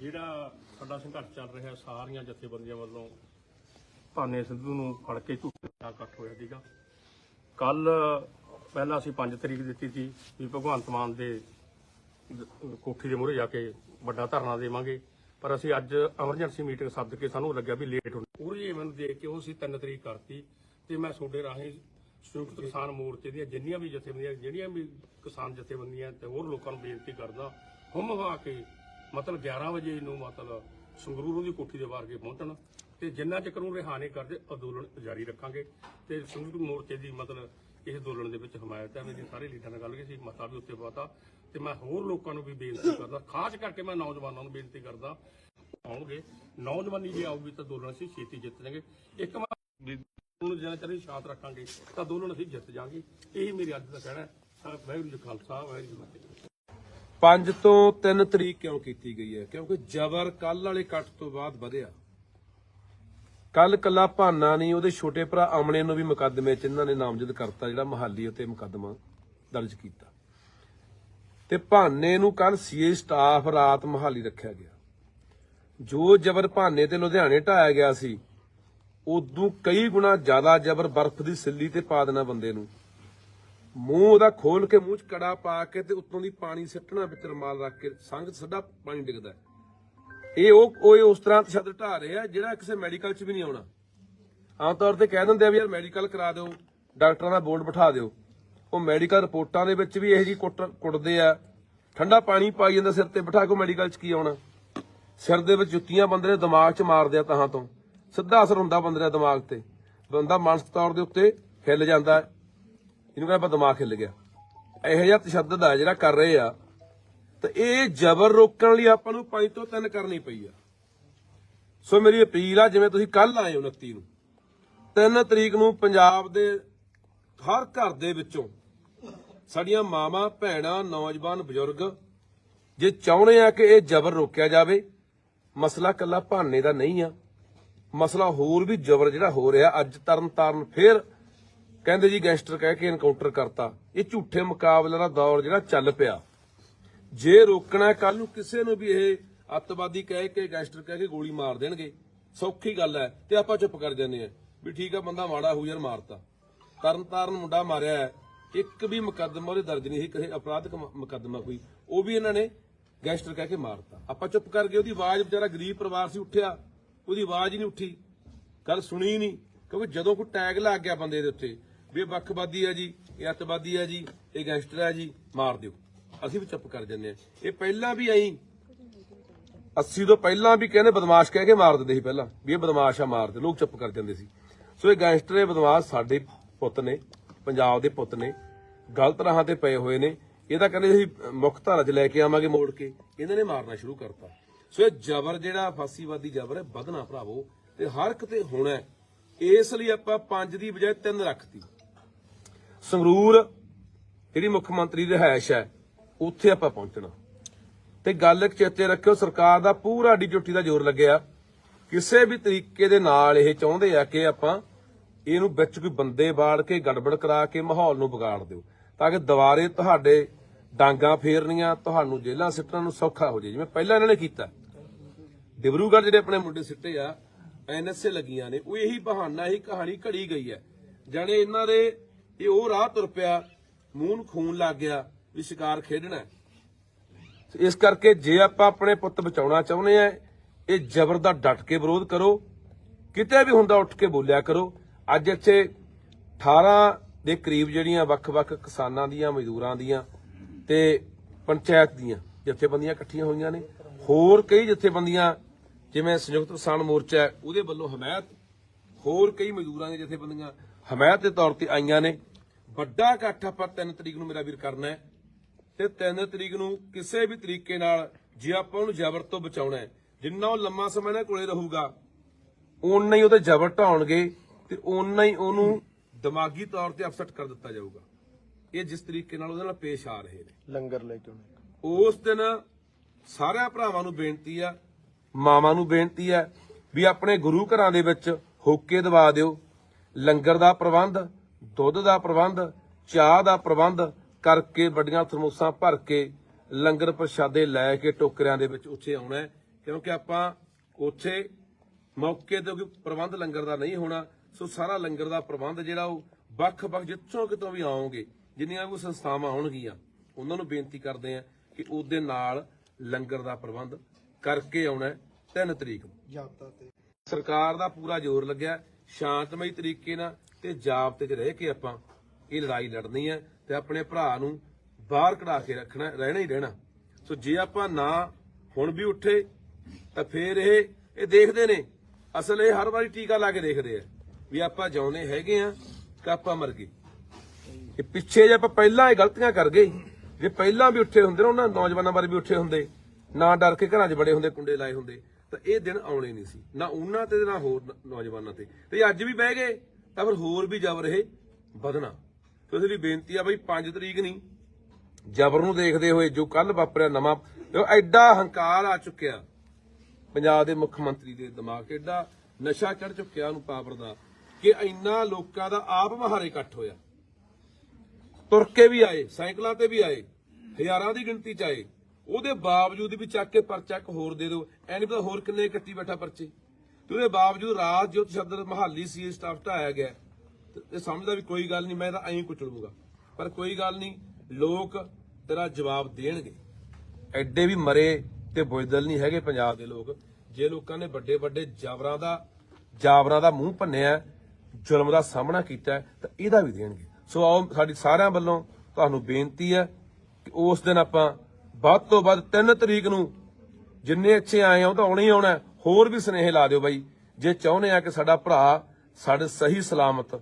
ਜਿਹੜਾ ਸਾਡਾ ਸੰਘਰਸ਼ ਚੱਲ ਰਿਹਾ, ਸਾਰੀਆਂ ਜਥੇਬੰਦੀਆਂ ਵੱਲੋਂ ਭਾਨੇ ਸਿੱਧੂ ਨੂੰ ਫੜ ਕੇ ਝੂਠਾ ਇਕੱਠ ਹੋਇਆ ਸੀਗਾ। ਕੱਲ ਪਹਿਲਾਂ ਅਸੀਂ 5 ਤਰੀਕ ਦਿੱਤੀ ਸੀ ਵੀ ਭਗਵੰਤ ਮਾਨ ਦੇ ਕੋਠੀ ਦੇ ਮੂਹਰੇ ਜਾ ਕੇ ਵੱਡਾ ਧਰਨਾ ਦੇਵਾਂਗੇ। ਪਰ ਅਸੀਂ ਅੱਜ ਐਮਰਜੈਂਸੀ ਮੀਟਿੰਗ ਸੱਦ ਕੇ ਸਾਨੂੰ ਲੱਗਿਆ ਵੀ ਲੇਟ ਹੋਣਾ ਪੂਰੀ ਮੈਨੂੰ ਦੇਖ ਕੇ ਉਹ ਅਸੀਂ 3 ਤਰੀਕ ਕਰਤੀ ਤੇ ਮੈਂ ਤੁਹਾਡੇ ਰਾਹੀਂ ਸੰਯੁਕਤ ਕਿਸਾਨ ਮੋਰਚੇ ਦੀਆਂ ਜਿੰਨੀਆਂ ਵੀ ਜਥੇਬੰਦੀਆਂ, ਜਿਹੜੀਆਂ ਵੀ ਕਿਸਾਨ ਜਥੇਬੰਦੀਆਂ ਤੇ ਹੋਰ ਲੋਕਾਂ ਨੂੰ ਬੇਨਤੀ ਕਰਦਾ ਹੁਮ ਹਵਾ ਕੇ ਮਤਲਬ 11 ਵਜੇ ਨੂੰ ਮਤਲਬ ਸੰਗਰੂਰ ਦੀ ਕੋਠੀ ਦੇ ਬਾਹਰ ਕੇ ਪਹੁੰਚਣ ਤੇ ਜਿੰਨਾ ਚਿਰ ਨੂੰ ਰਿਹਾ ਨਹੀਂ ਕਰਦੇ, ਅੰਦੋਲਨ ਜਾਰੀ ਰੱਖਾਂਗੇ। ਤੇ ਸੰਯੁਕਤ ਮੋਰਚੇ ਦੀ ਮਤਲਬ ਇਸ ਅੰਦੋਲਨ ਦੇ ਵਿੱਚ ਹਮਾਇਤ ਹੈ ਮੇਰੀ ਸਾਰੇ ਲੀਡਰਾਂ ਨਾਲ ਗੱਲ ਕੀਤੀ ਸੀ ਮਤਾ ਵੀ ਉੱਤੇ ਪਾਤਾ। ਤੇ ਮੈਂ ਹੋਰ ਲੋਕਾਂ ਨੂੰ ਵੀ ਬੇਨਤੀ ਕਰਦਾ, ਖਾਸ ਕਰਕੇ ਮੈਂ ਨੌਜਵਾਨਾਂ ਨੂੰ ਬੇਨਤੀ ਕਰਦਾ, ਆਉਣਗੇ। ਨੌਜਵਾਨੀ ਜੇ ਆਊਗੀ ਤਾਂ ਅੰਦੋਲਨ ਅਸੀਂ ਛੇਤੀ ਜਿੱਤ ਜਾਵਾਂਗੇ। ਇੱਕ ਵਾਰ ਨੂੰ ਜਿੰਨਾ ਚਿਰ ਸ਼ਾਂਤ ਰੱਖਾਂਗੇ, ਤਾਂ ਅੰਦੋਲਨ ਅਸੀਂ ਜਿੱਤ ਜਾਵਾਂਗੇ। ਇਹੀ ਮੇਰੀ ਅੱਜ ਦਾ ਕਹਿਣਾ ਹੈ। ਵਾਹਿਗੁਰੂ ਜੀ ਖਾਲਸਾ, ਵਾਹਿਗੁਰੂ ਜੀ ਫਤਿਹ। 5 ਤੋਂ 3 ਤਰੀਕ ਕਿਉਂ ਕੀਤੀ ਗਈ ਹੈ? ਕਿਉਂਕਿ ਜ਼ਬਰ ਕੱਲ ਵਾਲੇ ਕੱਟ ਤੋਂ ਬਾਅਦ ਵਧਿਆ। ਕੱਲ ਕੱਲਾ ਭਾਨਾ ਨਹੀਂ ਉਹਦੇ ਛੋਟੇ ਭਰਾ ਅਮਨੇ ਨੂੰ ਵੀ ਮੁਕੱਦਮੇ 'ਚ ਇਹਨਾਂ ਨੇ ਨਾਮਜ਼ਦ ਕਰਤਾ, ਜਿਹੜਾ ਮਹਾਲੀ ਉਤੇ ਮੁਕੱਦਮਾ ਦਰਜ ਕੀਤਾ। ਤੇ ਭਾਨੇ ਨੂੰ ਕੱਲ ਸੀਏ ਸਟਾਫ ਰਾਤ ਮਹਾਲੀ ਰੱਖਿਆ ਗਿਆ। ਜੋ ਜ਼ਬਰ ਭਾਨੇ ਤੇ ਲੁਧਿਆਣੇ ਢਾਇਆ ਗਿਆ ਸੀ, ਉਦੋਂ ਕਈ ਗੁਣਾ ਜ਼ਿਆਦਾ ਜ਼ਬਰ ਬਰਫ਼ ਦੀ ਸਿੱਲੀ ਤੇ ਪਾ ਦੇਣਾ ਬੰਦੇ ਨੂੰ। ਮੂੰਹ ਉਹਦਾ ਖੋਲ ਕੇ ਮੂੰਹ 'ਚ ਕੜਾ ਪਾ ਕੇ ਤੇ ਉੱਤੋਂ ਦੀ ਪਾਣੀ ਸਿੱਟਣਾ ਵਿੱਚ ਰਮਾਲ ਰੱਖ ਕੇ, ਸੰਗ ਸਦਾ ਪਾਣੀ ਡਿੱਗਦਾ। ਇਹ ਉਹ ਉਹ ਉਸ ਤਰ੍ਹਾਂ ਤਸ਼ੱਦਦ ਢਾ ਰਿਹਾ ਜਿਹੜਾ ਕਿਸੇ ਮੈਡੀਕਲ 'ਚ ਵੀ ਨਹੀਂ ਆਉਣਾ। ਆਮ ਤੌਰ ਤੇ ਕਹਿ ਦਿੰਦੇ ਆ ਵੀ ਯਾਰ ਮੈਡੀਕਲ ਕਰਾ ਦਿਓ, ਡਾਕਟਰਾਂ ਦਾ ਬੋਰਡ ਬਿਠਾ ਦਿਓ। ਉਹ ਮੈਡੀਕਲ ਰਿਪੋਰਟਾਂ ਦੇ ਵਿੱਚ ਵੀ ਇਹੋ ਜੀ ਕੁੱਟ, ਕੁੱਟਦੇ ਆ। ਠੰਡਾ ਪਾਣੀ ਪਾਈ ਜਾਂਦਾ ਸਿਰ ਤੇ ਬਿਠਾ ਕੇ ਮੈਡੀਕਲ 'ਚ ਕੀ ਆਉਣਾ? ਸਿਰ ਦੇ ਵਿੱਚ ਜੁੱਤੀਆਂ ਬੰਦੇ ਦੇ ਦਿਮਾਗ 'ਚ ਮਾਰਦੇ ਆ ਤਹਾਂ ਤੋਂ। ਸਿੱਧਾ ਅਸਰ ਹੁੰਦਾ ਬੰਦੇ ਦੇ ਦਿਮਾਗ ਤੇ। ਬੰਦਾ ਮਾਨਸਿਕ ਤੌਰ ਦੇ ਉੱਤੇ ਹਿੱਲ ਜਾਂਦਾ ਇਹਨੂੰ ਕਹਿੰਦਾ ਆਪਾਂ ਦਿਮਾਗ ਹਿੱਲ ਗਿਆ। ਇਹੋ ਜਿਹਾ ਤਸ਼ੱਦਦ ਆ ਜਿਹੜਾ ਕਰ ਰਹੇ ਆ, ਤੇ ਇਹ ਜ਼ਬਰ ਰੋਕਣ ਲਈ ਆਪਾਂ ਨੂੰ ਪੰਜ ਤੋਂ ਤਿੰਨ ਕਰਨੀ ਪਈ ਆ। ਸੋ ਮੇਰੀ ਅਪੀਲ ਆ, ਜਿਵੇਂ ਤੁਸੀਂ ਕੱਲ ਆਏ ਹੋ 29 ਨੂੰ 3 ਤਰੀਕ ਨੂੰ ਪੰਜਾਬ ਦੇ ਹਰ ਘਰ ਦੇ ਵਿੱਚੋਂ ਸਾਡੀਆਂ ਮਾਵਾਂ, ਭੈਣਾਂ, ਨੌਜਵਾਨ, ਬਜ਼ੁਰਗ, ਜੇ ਚਾਹੁੰਦੇ ਆ ਕਿ ਇਹ ਜ਼ਬਰ ਰੋਕਿਆ ਜਾਵੇ, ਮਸਲਾ ਕੱਲਾ ਭਾਨੇ ਦਾ ਨਹੀਂ ਆ। ਮਸਲਾ ਹੋਰ ਵੀ ਜ਼ਬਰ ਜਿਹੜਾ ਹੋ ਰਿਹਾ, ਅੱਜ ਤਰਨ ਤਾਰਨ ਫੇਰ ਕਹਿੰਦੇ ਜੀ ਗੈਂਗਸਟਰ ਕਹਿ ਕੇ ਐਨਕਾਊਂਟਰ ਕਰਤਾ। ਇਹ ਝੂਠੇ ਮੁਕਾਬਲੇ ਦਾ ਦੌਰ ਜਿਹੜਾ ਚੱਲ ਪਿਆ। ਜੇ ਰੋਕਣਾ ਕੱਲ ਨੂੰ ਕਿਸੇ ਨੂੰ ਵੀ ਇਹ ਅੱਤਵਾਦੀ ਕਹਿ ਕੇ, ਗੈਂਗਸਟਰ ਕਹਿ ਕੇ ਗੋਲੀ ਮਾਰ ਦੇਣਗੇ। ਸੌਖੀ ਗੱਲ ਹੈ ਤੇ ਆਪਾਂ ਚੁੱਪ ਕਰ ਜਾਂਦੇ ਆ ਵੀ ਠੀਕ ਆ, ਬੰਦਾ ਮਾੜਾ ਹੋ ਯਾਰ ਮਾਰਤਾ। ਤਰਨ ਮੁੰਡਾ ਮਾਰਿਆ ਇੱਕ ਵੀ ਮੁਕੱਦਮਾ ਉਹਦੇ ਦਰਜ ਨਹੀਂ ਸੀ, ਕਿਸੇ ਅਪਰਾਧਿਕ ਮੁਕੱਦਮਾ ਕੋਈ। ਉਹ ਵੀ ਇਹਨਾਂ ਨੇ ਗੈਂਗਸਟਰ ਕਹਿ ਕੇ ਮਾਰਤਾ। ਆਪਾਂ ਚੁੱਪ ਕਰ ਗਏ, ਉਹਦੀ ਆਵਾਜ਼ ਵਿਚਾਰਾ ਗਰੀਬ ਪਰਿਵਾਰ ਸੀ, ਉੱਠਿਆ। ਉਹਦੀ ਆਵਾਜ਼ ਹੀ ਨਹੀਂ ਉੱਠੀ। ਗੱਲ ਸੁਣੀ ਨਹੀਂ, ਕਿਉਂਕਿ ਜਦੋਂ ਕੋਈ ਟੈਗ ਲੱਗ ਗਿਆ ਬੰਦੇ ਦੇ ਉੱਤੇ ਵੀ ਇਹ ਵੱਖਵਾਦੀ ਆ ਜੀ, ਇਹ ਅੱਤਵਾਦੀ ਆ ਜੀ, ਇਹ ਗੈਂਗਸਟਰ ਆ ਜੀ, ਮਾਰ ਦਿਓ। ਅਸੀਂ ਵੀ ਚੁੱਪ ਕਰ ਜੰਨੇ ਆ। ਇਹ ਪਹਿਲਾਂ ਵੀ ਆਈ 80 ਤੋਂ ਪਹਿਲਾਂ ਵੀ ਕਹਿੰਦੇ ਬਦਮਾਸ਼ ਕਹਿ ਕੇ ਮਾਰ ਦਿੰਦੇ ਸੀ ਪਹਿਲਾਂ, ਵੀ ਇਹ ਬਦਮਾਸ਼ ਆ ਮਾਰ ਲੋਕ ਚੁੱਪ ਕਰ ਜਾਂਦੇ ਸੀ। ਸੋ ਇਹ ਗੈਂਗਸਟਰ, ਇਹ ਬਦਮਾਸ਼ ਸਾਡੇ ਪੁੱਤ ਨੇ, ਪੰਜਾਬ ਦੇ ਪੁੱਤ ਨੇ, ਗਲਤ ਰਾਹਾਂ ਤੇ ਪਏ ਹੋਏ ਨੇ। ਇਹ ਤਾਂ ਕਹਿੰਦੇ ਅਸੀਂ ਮੁੱਖ ਧਾਰਾ 'ਚ ਲੈ ਕੇ ਆਵਾਂਗੇ ਮੋੜ ਕੇ। ਇਹਨਾਂ ਨੇ ਮਾਰਨਾ ਸ਼ੁਰੂ ਕਰਤਾ। ਸੋ ਇਹ ਜ਼ਬਰ ਜਿਹੜਾ ਫਾਸੀਵਾਦੀ ਜ਼ਬਰ ਹੈ, ਵਧਣਾ ਭਰਾਵੋ, ਤੇ ਹਰ ਕਿਤੇ ਹੋਣਾ ਹੈ। ਇਸ ਲਈ ਆਪਾਂ ਪੰਜ ਦੀ ਬਜਾਏ ਤਿੰਨ ਰੱਖਤੀ। ਸੰਗਰੂਰ, ਜਿਹੜੀ ਮੁੱਖ ਮੰਤਰੀ ਦੀ ਰਿਹਾਇਸ਼ ਹੈ, ਉੱਥੇ ਆਪਾਂ ਪਹੁੰਚਣਾ। ਤੇ ਗੱਲ ਇੱਕ ਚੇਤੇ ਰੱਖਿਓ, ਸਰਕਾਰ ਦਾ ਪੂਰਾ ਡਿਊਟੀ ਦਾ ਜ਼ੋਰ ਲੱਗਿਆ। ਕਿਸੇ ਵੀ ਤਰੀਕੇ ਦੇ ਨਾਲ ਇਹ ਚਾਹੁੰਦੇ ਆ ਕਿ ਆਪਾਂ ਇਹਨੂੰ ਵਿੱਚ ਕੋਈ ਬੰਦੇ ਬਾੜ ਕੇ, ਗੜਬੜ ਕਰਾ ਕੇ, ਮਾਹੌਲ ਨੂੰ ਵਿਗਾੜ ਦਿਓ। ਤਾਂ ਕਿ ਦੁਬਾਰੇ ਤੁਹਾਡੇ ਡਾਂਗਾ ਫੇਰਨੀਆਂ, ਤੁਹਾਨੂੰ ਜੇਲਾਂ ਸਿੱਟਣ ਨੂੰ ਸੌਖਾ ਹੋ ਜਾਏ। ਜਿਵੇਂ ਪਹਿਲਾਂ ਇਹਨਾਂ ਨੇ ਕੀਤਾ। ਡਿਬਰੂਗੜ੍ਹ ਜਿਹੜੇ ਆਪਣੇ ਮੁੰਡੇ ਸਿੱਟੇ ਆ ਐਨਐਸਏ ਲੱਗੀਆਂ ਨੇ, ਉਹ ਇਹੀ ਬਹਾਨਾ, ਇਹੀ ਕਹਾਣੀ ਘੜੀ ਗਈ ਹੈ। ਜਾਣੇ ਇਹਨਾਂ ਦੇ ਇਹ ਉਹ ਰਾਹ ਤੁਰ ਪਿਆ, ਮੂੰਹ ਨੂੰ ਖੂਨ ਲੱਗ ਗਿਆ ਵੀ ਸ਼ਿਕਾਰ ਖੇਡਣਾ ਇਸ ਕਰਕੇ ਜੇ ਆਪਾਂ ਆਪਣੇ ਪੁੱਤ ਬਚਾਉਣਾ ਚਾਹੁੰਦੇ ਆ ਇਹ ਜ਼ਬਰ ਦਾ ਡਟ ਕੇ ਵਿਰੋਧ ਕਰੋ। ਕਿਤੇ ਵੀ ਹੁੰਦਾ ਉੱਠ ਕੇ ਬੋਲਿਆ ਕਰੋ। ਅੱਜ ਇੱਥੇ 18 ਦੇ ਕਰੀਬ ਜਿਹੜੀਆਂ ਵੱਖ-ਵੱਖ ਕਿਸਾਨਾਂ ਦੀਆਂ, ਮਜ਼ਦੂਰਾਂ ਦੀਆਂ ਤੇ ਪੰਚਾਇਤ ਦੀਆਂ ਜਥੇਬੰਦੀਆਂ ਇਕੱਠੀਆਂ ਹੋਈਆਂ ਨੇ। ਹੋਰ ਕਈ ਜਥੇਬੰਦੀਆਂ, ਜਿਵੇਂ ਸੰਯੁਕਤ ਕਿਸਾਨ ਮੋਰਚਾ ਉਹਦੇ ਵੱਲੋਂ ਹਮਾਇਤ। ਹੋਰ ਕਈ ਮਜ਼ਦੂਰਾਂ ਦੀਆਂ ਜਥੇਬੰਦੀਆਂ ਹਮਾਇਤ ਦੇ ਤੌਰ ਤੇ ਆਈਆਂ ਨੇ। ਵੱਡਾ ਇਕੱਠ ਆਪਾਂ 3 ਤਰੀਕ ਨੂੰ ਮੇਰਾ ਵੀਰ ਕਰਨਾ ਹੈ। ਤੇ 3 ਤਰੀਕ ਨੂੰ ਕਿਸੇ ਵੀ ਤਰੀਕੇ ਨਾਲ ਜੇ ਆਪਾਂ ਉਹਨੂੰ ਜ਼ਬਰ ਤੋਂ ਬਚਾਉਣਾ ਹੈ ਜਿੰਨਾ ਉਹ ਲੰਮਾ ਸਮਾਂ ਇਹਨਾਂ ਕੋਲੇ ਰਹੂਗਾ ਓਨਾ ਹੀ ਉਹਦੇ ਜ਼ਬਰ ਢਾਉਣਗੇ ਤੇ ਓਨਾ ਹੀ ਉਹਨੂੰ ਦਿਮਾਗੀ ਤੌਰ ਤੇ ਅਪਸੈਟ ਕਰ ਦਿੱਤਾ ਜਾਊਗਾ। ਇਹ ਜਿਸ ਤਰੀਕੇ ਨਾਲ ਉਹਦੇ ਨਾਲ ਪੇਸ਼ ਆ ਰਹੇ ਨੇ। ਲੰਗਰ ਲੈ ਕੇ ਉਸ ਦਿਨ ਸਾਰਿਆਂ ਭਰਾਵਾਂ ਨੂੰ ਬੇਨਤੀ ਆ ਮਾਵਾਂ ਨੂੰ ਬੇਨਤੀ ਆ ਵੀ ਆਪਣੇ ਗੁਰੂ ਘਰਾਂ ਦੇ ਵਿੱਚ ਹੋਕੇ ਦਵਾ ਦਿਓ। ਲੰਗਰ ਦਾ ਪ੍ਰਬੰਧ ਦੁੱਧ ਦਾ ਪ੍ਰਬੰਧ ਚਾਹ ਦਾ ਪ੍ਰਬੰਧ ਕਰਕੇ ਵੱਡੀਆਂ ਥਰਮੋਸਾਂ ਭਰ ਕੇ ਲੰਗਰ ਪ੍ਰਸ਼ਾਦੇ ਲੈ ਕੇ ਟੋਕਰਿਆਂ ਦੇ ਵਿੱਚ ਉੱਥੇ ਆਉਣਾ। ਕਿਉਂਕਿ ਆਪਾਂ ਉੱਥੇ ਮੌਕੇ ਤੇ ਕੋਈ ਪ੍ਰਬੰਧ ਲੰਗਰ ਦਾ ਨਹੀਂ ਹੋਣਾ ਸੋ ਸਾਰਾ ਲੰਗਰ ਦਾ ਪ੍ਰਬੰਧ ਜਿਹੜਾ ਉਹ ਵੱਖ-ਵੱਖ ਜਿੱਥੋਂ ਕਿਤੋਂ ਵੀ ਆਓਗੇ ਜਿੰਨੀਆਂ ਵੀ ਸੰਸਥਾਵਾਂ ਹੋਣਗੀਆਂ ਉਹਨਾਂ ਨੂੰ ਬੇਨਤੀ ਕਰਦੇ ਆ ਕਿ ਉਹਦੇ ਨਾਲ ਲੰਗਰ ਦਾ ਪ੍ਰਬੰਧ ਕਰਕੇ ਆਉਣਾ ਹੈ। 3 ਤਰੀਕ ਨੂੰ। ਜਾਬਤਾ ਤੇ। ਸਰਕਾਰ ਦਾ ਪੂਰਾ ਜ਼ੋਰ ਲੱਗਿਆ ਸ਼ਾਂਤਮਈ ਤਰੀਕੇ ਨਾਲ ਤੇ ਜਾਬਤੇ 'ਚ ਰਹਿ ਕੇ ਆਪਾਂ ਇਹ ਲੜਾਈ ਲੜਨੀ ਹੈ ਤੇ ਆਪਣੇ ਭਰਾ ਨੂੰ ਬਾਹਰ ਕਢਾ ਕੇ ਰੱਖਣਾ, ਰਹਿਣਾ ਹੀ ਰਹਿਣਾ। ਸੋ ਜੇ ਆਪਾਂ ਨਾ ਹੁਣ ਵੀ ਉੱਠੇ, ਤਾਂ ਫੇਰ ਇਹ ਇਹ ਦੇਖਦੇ ਨੇ। ਅਸਲ ਇਹ ਹਰ ਵਾਰੀ ਟੀਕਾ ਲਾ ਕੇ ਦੇਖਦੇ ਆ ਵੀ ਆਪਾਂ ਜਿਉਂਦੇ ਹੈਗੇ ਆ ਕਿ ਆਪਾਂ ਮਰ ਗਏ। ਕਿ ਪਿੱਛੇ ਜੇ ਆਪਾਂ ਪਹਿਲਾਂ ਇਹ ਗਲਤੀਆਂ ਕਰ ਗਏ, ਜੇ ਪਹਿਲਾਂ ਵੀ ਉੱਠੇ ਹੁੰਦੇ ਨਾ, ਉਹਨਾਂ ਨੌਜਵਾਨਾਂ ਬਾਰੇ ਵੀ ਉੱਠੇ ਹੁੰਦੇ, ਨਾ ਡਰ ਕੇ ਘਰਾਂ 'ਚ ਬੜੇ ਹੁੰਦੇ, ਕੁੰਡੇ ਲਾਏ ਹੁੰਦੇ ਤਾਂ ਇਹ ਦਿਨ ਆਉਣੇ ਨਹੀਂ ਸੀ। ਨਾ ਉਹਨਾਂ ਤੇ, ਨਾ ਹੋਰ ਨੌਜਵਾਨਾਂ ਤੇ। ਤੇ ਅੱਜ ਵੀ ਬਹਿ ਗਏ, ਤਾਂ ਫਿਰ ਹੋਰ ਵੀ ਜ਼ਬਰ ਇਹ ਵਧਣਾ। ਤੇ ਉਹਦੇ ਲਈ ਬੇਨਤੀ ਆ ਬਈ 5 ਤਰੀਕ ਨਹੀਂ ਜ਼ਬਰ ਨੂੰ ਦੇਖਦੇ ਹੋਏ ਜੋ ਕੱਲ ਵਾਪਰਿਆ ਨਵਾਂ ਐਡਾ ਹੰਕਾਰ ਆ ਚੁੱਕਿਆ। ਪੰਜਾਬ ਦੇ ਮੁੱਖ ਮੰਤਰੀ ਦੇ ਦਿਮਾਗ 'ਚ ਐਡਾ ਨਸ਼ਾ ਚੜ ਚੁੱਕਿਆ ਉਹਨੂੰ ਪਾਵਰ ਦਾ, ਕਿ ਇੰਨਾ ਲੋਕਾਂ ਦਾ ਆਪ ਮਹਾਰੇ ਇਕੱਠ ਹੋਇਆ। ਤੁਰ ਕੇ ਵੀ ਆਏ, ਸਾਈਕਲਾਂ ਤੇ ਵੀ ਆਏ, ਹਜ਼ਾਰਾਂ ਦੀ ਗਿਣਤੀ ਚ ਆਏ। ਉਹਦੇ ਬਾਵਜੂਦ ਵੀ ਚੱਕ ਕੇ ਪਰਚਾ ਇੱਕ ਹੋਰ ਦੇ ਦਿਓ। ਐ ਨਹੀਂ ਪਤਾ ਹੋਰ ਕਿੰਨੇ ਕੱਟੀ ਬੈਠਾ ਪਰਚੇ। ਤੇ ਉਹਦੇ ਬਾਵਜੂਦ ਰਾਜ ਜੋਤ ਸ਼ਬਦ ਮਹਾਲੀ ਸੀ ਸਟਾਫ ਢਾਇਆ ਗਿਆ। ਤੇ ਇਹ ਸਮਝਦਾ ਵੀ ਕੋਈ ਗੱਲ ਨਹੀਂ ਮੈਂ ਤਾਂ ਐਂ ਕੁਚਲੂਗਾ। ਪਰ ਕੋਈ ਗੱਲ ਨਹੀਂ ਲੋਕ ਤੇਰਾ ਜਵਾਬ ਦੇਣਗੇ। ਐਡੇ ਵੀ ਮਰੇ ਤੇ ਬੁਜ਼ਦਲ ਨਹੀਂ ਹੈਗੇ ਪੰਜਾਬ ਦੇ ਲੋਕ। ਜੇ ਲੋਕਾਂ ਨੇ ਵੱਡੇ ਵੱਡੇ ਜਾਬਰਾਂ ਦਾ ਜਾਬਰਾਂ ਦਾ ਮੂੰਹ ਭੰਨਿਆ, ਜ਼ੁਲਮ ਦਾ ਸਾਹਮਣਾ ਕੀਤਾ, ਤਾਂ ਇਹਦਾ ਵੀ ਦੇਣਗੇ। ਸੋ ਆਓ, ਸਾਡੀ ਸਾਰਿਆਂ ਵੱਲੋਂ ਤੁਹਾਨੂੰ ਬੇਨਤੀ ਹੈ ਕਿ ਉਸ ਦਿਨ ਆਪਾਂ ਵੱਧ ਤੋਂ ਵੱਧ 3 ਤਰੀਕ ਨੂੰ ਜਿੰਨੇ ਅੱਛੇ ਆਏ ਆ, ਉਹ ਤਾਂ ਆਉਣਾ ਹੀ ਆਉਣਾ ਹੋਰ ਵੀ ਸਨੇਹ ਲਾ ਦਿਓ ਬਾਈ, ਜੇ ਚਾਹੁੰਦੇ ਆ ਕਿ ਸਾਡਾ ਭਰਾ ਸਾਡੇ ਸਹੀ ਸਲਾਮਤ